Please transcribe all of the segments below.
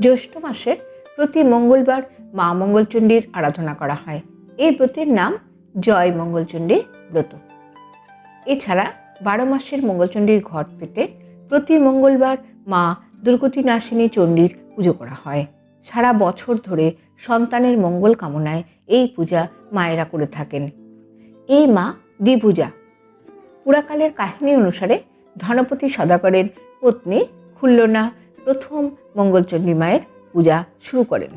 জ্যৈষ্ঠ মাসের প্রতি মঙ্গলবার মা মঙ্গলচণ্ডীর আরাধনা করা হয়। এই ব্রতের নাম জয় মঙ্গলচণ্ডী ব্রত। এছাড়া বারো মাসের মঙ্গলচণ্ডীর ঘট পেতে প্রতি মঙ্গলবার মা দুর্গতি নাসিনী চণ্ডীর পুজো করা হয়। সারা বছর ধরে সন্তানের মঙ্গল কামনায় এই পূজা মায়েরা করে থাকেন। এই মা দ্বিপূজা পুরাকালের কাহিনী অনুসারে ধনপতি সদাগরের পত্নী খুল্লনা প্রথম মঙ্গলচণ্ডী মায়ের পূজা শুরু করেন।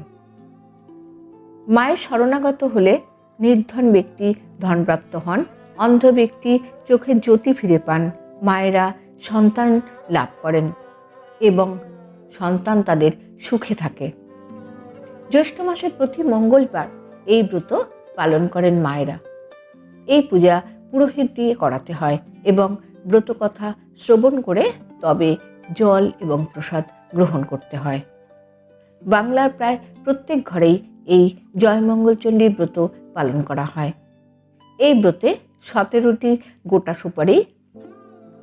মায়ের শরণাগত হলে নির্ধন ব্যক্তি ধনপ্রাপ্ত হন, অন্ধ ব্যক্তি চোখের জ্যোতি ফিরে পান, মায়েরা সন্তান লাভ করেন এবং সন্তান তাদের সুখে থাকে। জ্যৈষ্ঠ মাসের প্রতি মঙ্গলবার এই ব্রত পালন করেন মায়েরা। এই পূজা পুরোহিত দিয়ে করাতে হয় এবং ব্রতকথা শ্রবণ করে তবে জল এবং প্রসাদ গ্রহণ করতে হয়। বাংলার প্রায় প্রত্যেক ঘরেই এই জয়মঙ্গলচণ্ডী ব্রত পালন করা হয়। এই ব্রতে সতেরোটি গোটা সুপারি,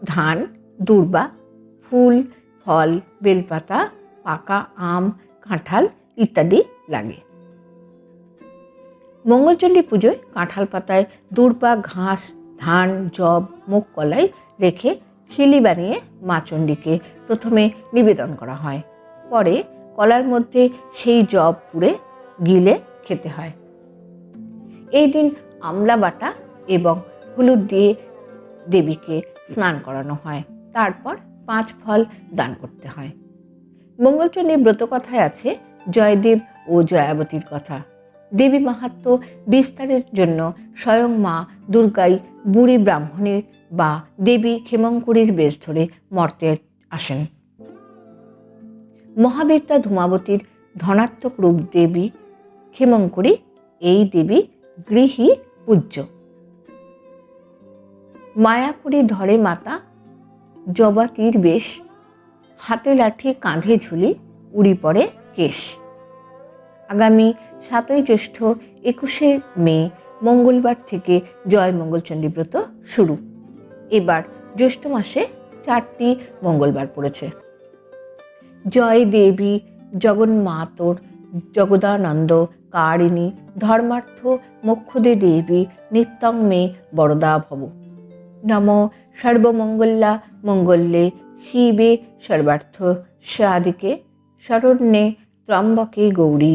ধান, দূর্বা, ফুল, ফল, বেলপাতা, পাকা আম, কাঁঠাল ইত্যাদি লাগে। মঙ্গলচণ্ডী পুজোয় কাঁঠাল পাতায় দূর্বা, ঘাস, ধান জব মুগ, কলাই রেখে খিলি বানিয়ে মা চণ্ডীকে প্রথমে নিবেদন করা হয়। পরে কলার মধ্যে সেই জব পুড়ে গিলে খেতে হয়। এই দিন আমলা বাটা এবং হলুদ দিয়ে দেবীকে স্নান করানো হয়। তারপর পাঁচ ফল দান করতে হয়। মঙ্গলচণ্ডী ব্রতকথায় আছে জয়দেব ও জয়াবতীর কথা। দেবী মাহাত্ম বিস্তারের জন্য স্বয়ং মা দুর্গাই বুড়ি ব্রাহ্মণের বা দেবী ক্ষেমঙ্করীর বেশ ধরে মর্তে আসেন। মহাবীরতা ধূমাবতীর ধনাত্মক রূপ দেবী ক্ষেমঙ্করী, এই দেবী গৃহী পূজ্য। মায়াপুরী ধরে মাতা জবা তীর বেশ, হাতে লাঠি কাঁধে ঝুলি উড়ি পড়ে কেশ। আগামী সাতই জ্যৈষ্ঠ একুশে মে, মঙ্গলবার থেকে জয় মঙ্গলচণ্ডী ব্রত শুরু। এবার জ্যৈষ্ঠ মাসে চারটি মঙ্গলবার পড়েছে। জয় দেবী জগন্মাতর জগদানন্দ, কারিণী, ধর্মার্থ, মোক্ষদে দেবী নিত্যং মে বরদা ভব নম সর্বমঙ্গলা মঙ্গল্যে শিবে সর্বার্থ সাদিকে শরণ্যে ত্রম্বকে গৌরী